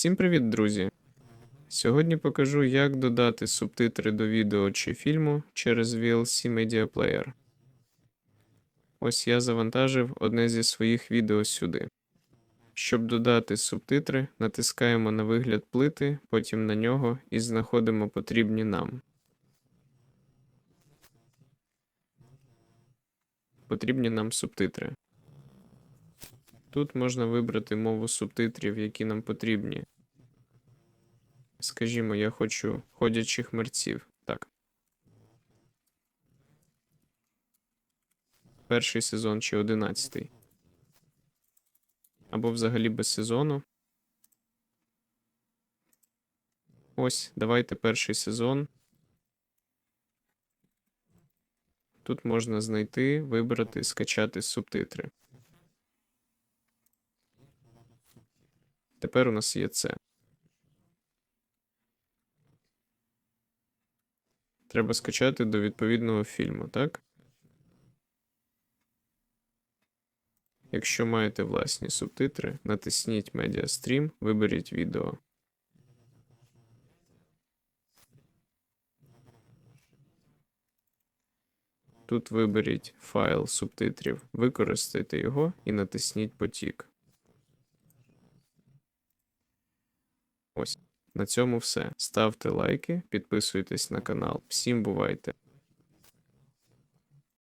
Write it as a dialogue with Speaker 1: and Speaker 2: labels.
Speaker 1: Всім привіт, друзі! Сьогодні покажу, як додати субтитри до відео чи фільму через VLC Media Player. Ось я завантажив одне зі своїх відео сюди. Щоб додати субтитри, натискаємо на вигляд плити, потім на нього і знаходимо потрібні нам. Потрібні нам субтитри. Тут можна вибрати мову субтитрів, які нам потрібні. Скажімо, я хочу ходячих мерців. Так. Перший сезон чи одинадцятий. Або взагалі без сезону. Ось, давайте перший сезон. Тут можна знайти, вибрати, скачати субтитри. Тепер у нас є це. Треба скачати до відповідного фільму, так? Якщо маєте власні субтитри, натисніть Media Stream, виберіть відео. Тут виберіть файл субтитрів, використайте його і натисніть потік. Ось. На цьому все. Ставте лайки, підписуйтесь на канал. Всім бувайте!